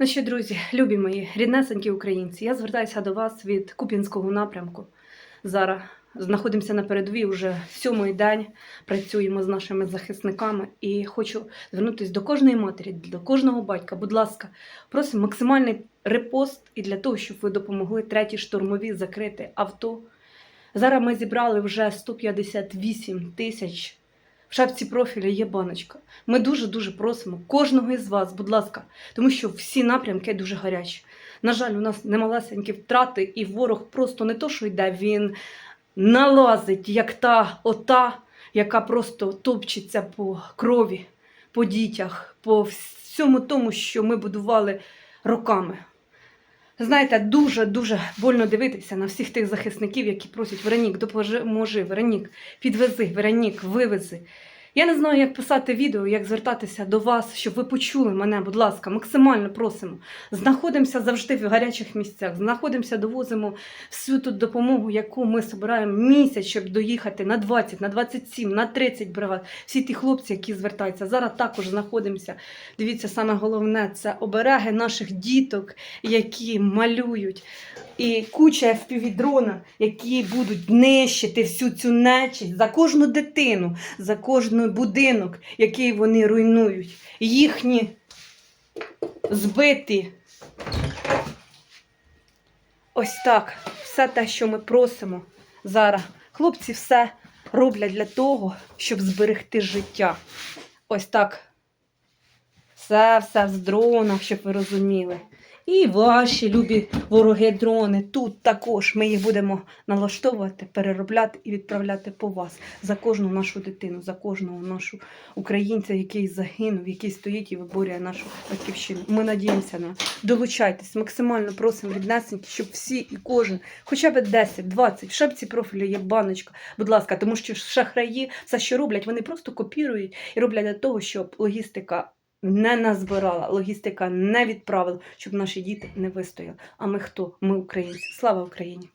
Ну що, друзі, любі мої, ріднесенькі українці, я звертаюся до вас від Куп'янського напрямку. Зараз знаходимося на передовій вже сьомий день, працюємо з нашими захисниками і хочу звернутися до кожної матері, до кожного батька. Будь ласка, просимо максимальний репост і для того, щоб ви допомогли третій штурмові закрити авто. Зараз ми зібрали вже 158 тисяч. В шапці профіля є баночка. Ми дуже-дуже просимо кожного із вас, будь ласка, тому що всі напрямки дуже гарячі. На жаль, у нас немалесенькі втрати, і ворог просто не то, що йде, він налазить, як та ота, яка просто топчеться по крові, по дітях, по всьому тому, що ми будували роками. Знаєте, дуже-дуже больно дивитися на всіх тих захисників, які просять Веронік, допоможи, Веронік, підвези, Веронік, вивези. Я не знаю, як писати відео, як звертатися до вас, щоб ви почули мене, будь ласка, максимально просимо. Знаходимося завжди в гарячих місцях, знаходимося, довозимо всю ту допомогу, яку ми збираємо місяць, щоб доїхати на 20, на 27, на 30 бригад. Всі ті хлопці, які звертаються. Зараз також знаходимося. Дивіться, саме головне це обереги наших діток, які малюють. І куча FPV-дрона, які будуть нищити всю цю нечість за кожну дитину, за кожний будинок, який вони руйнують. Їхні збиті. Ось так. Все те, що ми просимо зараз. Хлопці все роблять для того, щоб зберегти життя. Ось так. Все, все з дронах, щоб ви розуміли. І ваші любі вороги дрони. Тут також ми їх будемо налаштовувати, переробляти і відправляти по вас за кожну нашу дитину, за кожного нашу українця, який загинув, який стоїть і виборює нашу батьківщину. Ми надіємося на долучайтесь. Максимально просимо ріднесеньки, щоб всі і кожен, хоча б 10, 20, в шапці профілю є баночка, будь ласка, тому що шахраї все, що роблять, вони просто копірують і роблять для того, щоб логістика не назбирала, логістика не відправила, щоб наші діти не вистояли. А ми хто? Ми українці. Слава Україні!